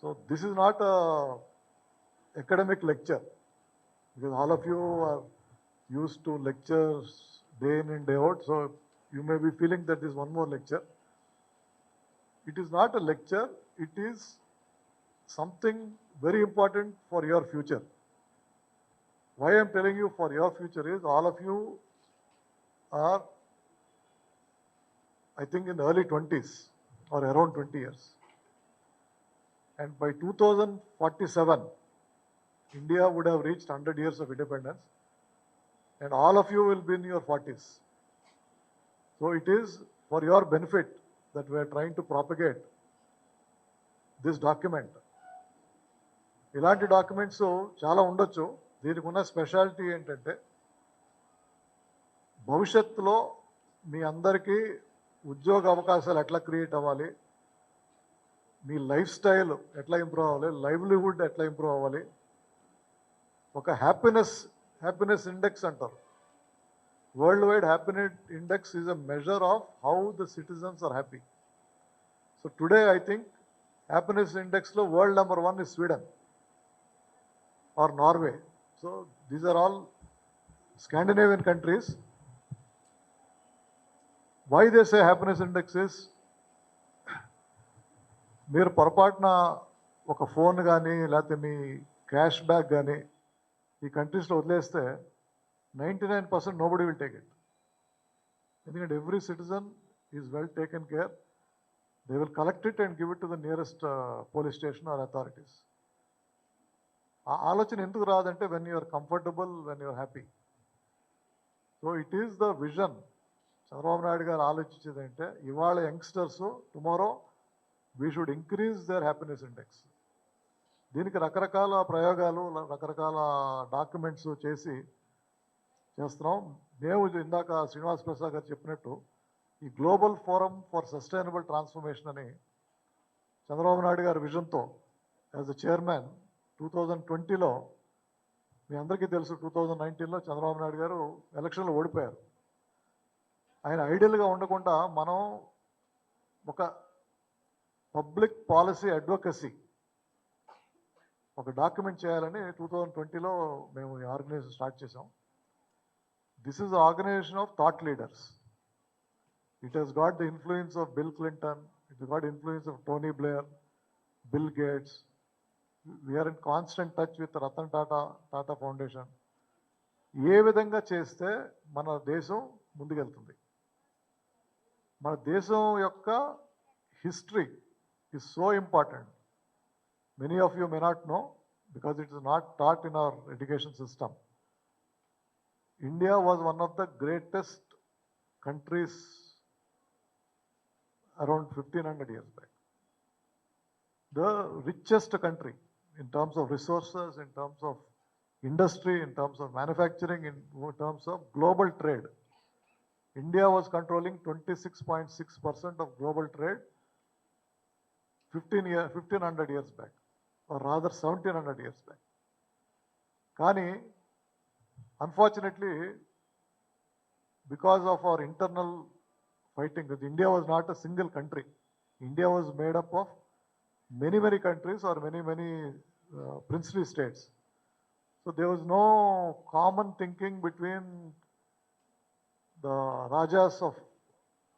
So this is not a academic lecture because all of you are used to lectures day in and day out. So you may be feeling that this is one more lecture. It is not a lecture. It is something very important for your future. Why I am telling you for your future is all of you are, I think, in the early 20s or around 20 years. And by 2047, India would have reached 100 years of independence, and all of you will be in your 40s. So it is for your benefit that we are trying to propagate this document. ఇలాంటి documents చాలా ఉండొచ్చు దీనికి ఉన్న speciality ఏంటంటే భవిష్యత్తులో మీ అందరికీ ఉద్యోగ అవకాశాలు ఎట్లా క్రియేట్ అవ్వాలి మీ లైఫ్ స్టైల్ ఎట్లా ఇంప్రూవ్ అవ్వాలి లైవ్లీహుడ్ ఎట్లా ఇంప్రూవ్ అవ్వాలి ఒక హ్యాపీనెస్ హ్యాపీనెస్ ఇండెక్స్ అంటారు worldwide happiness index is a measure of how the citizens are happy so today I think happiness ఇండెక్స్లో world number one is Sweden or Norway so these are all Scandinavian countries why they say happiness index is మీరు పొరపాటున ఒక phone కానీ లేకపోతే మీ cash back కానీ ఈ కంట్రీస్లో వదిలేస్తే ninety nine percent nobody will take it. ఎందుకంటే every citizen is well taken care. They will collect it and give it to the nearest police station or authorities. ఆ ఆలోచన ఎందుకు రాదంటే when you're comfortable when you're happy. So it is the vision. Chandrababu Naidu గారు ఆలోచించేది అంటే ఇవాళ youngsters tomorrow we should increase their happiness index దీనికి రకరకాల ప్రయోగాలు రకరకాల డాక్యుమెంట్స్ చేసి చేస్తున్నాం. మేము ఇందాక శ్రీనివాస్ ప్రసాద్ గారు చెప్పినట్టు ఈ global forum for sustainable transformation అని చంద్రబాబు నాయుడు గారి విజన్తో as a chairman two thousand ట్వంటీలో మీ అందరికీ తెలుసు టూ థౌజండ్ నైన్టీన్లో చంద్రబాబు నాయుడు గారు ఎలక్షన్లో ఓడిపోయారు. ఆయన ఐడియల్గా ఉండకుండా మనం ఒక పబ్లిక్ పాలసీ అడ్వకసీ. ఒక డాక్యుమెంట్ చేయాలని టూ థౌజండ్ ట్వంటీలో మేము ఈ ఆర్గనైజేషన్ స్టార్ట్ చేసాం this is organisation of thought leaders it has got the influence of Bill Clinton it got influence of Tony Blair Bill Gates we're in constant touch with Ratan Tata Tata foundation ఏ విధంగా చేస్తే మన దేశం ముందుకెళ్తుంది? మన దేశం యొక్క history is so important. Many of you may not know because it is not taught in our education system. India was one of the greatest countries around 1500 years back. The richest country in terms of resources, in terms of industry, in terms of manufacturing, in terms of global trade. India was controlling 26.6% of global trade 15 year, 1500 years back, or rather 1700 years back. కానీ unfortunately because of our internal fighting India was not a single country India was made up of many many countries or many many princely states so they was no common thinking between the rajas of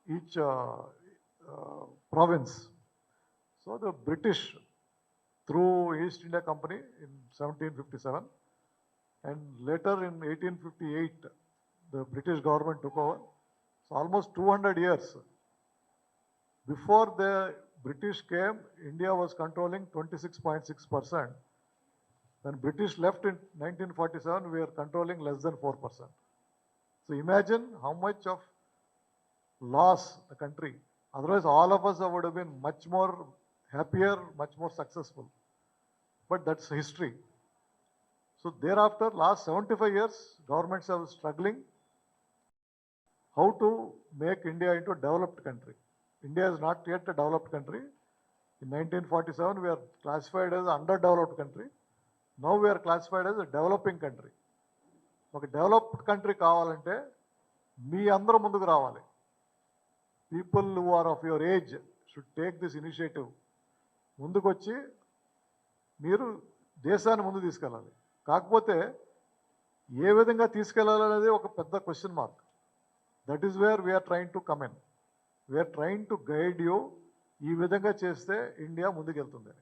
each province so the British, through East India Company in 1757, and later in 1858, the British government took over. So almost 200 years before the British came, India was controlling 26.6%. When British left in 1947, we were controlling less than 4%. So imagine how much of loss the country. Otherwise, all of us would have been much more happier, much more successful. But that's history. So thereafter, last 75 years, governments are struggling how to make India into a developed country. India is not yet a developed country. In 1947, we are classified as underdeveloped country. Now we are classified as a developing country. ఒక developed country కావాలంటే మీ అందరూ ముందుకు రావాలి people who are of your age should take this initiative ముందుకొచ్చి మీరు దేశాన్ని ముందు తీసుకెళ్ళాలి. కాకపోతే ఏ విధంగా తీసుకెళ్ళాలనేది ఒక పెద్ద question mark that is where we're trying to come in we're trying to guide you ఈ విధంగా చేస్తే ఇండియా ముందుకెళ్తుంది.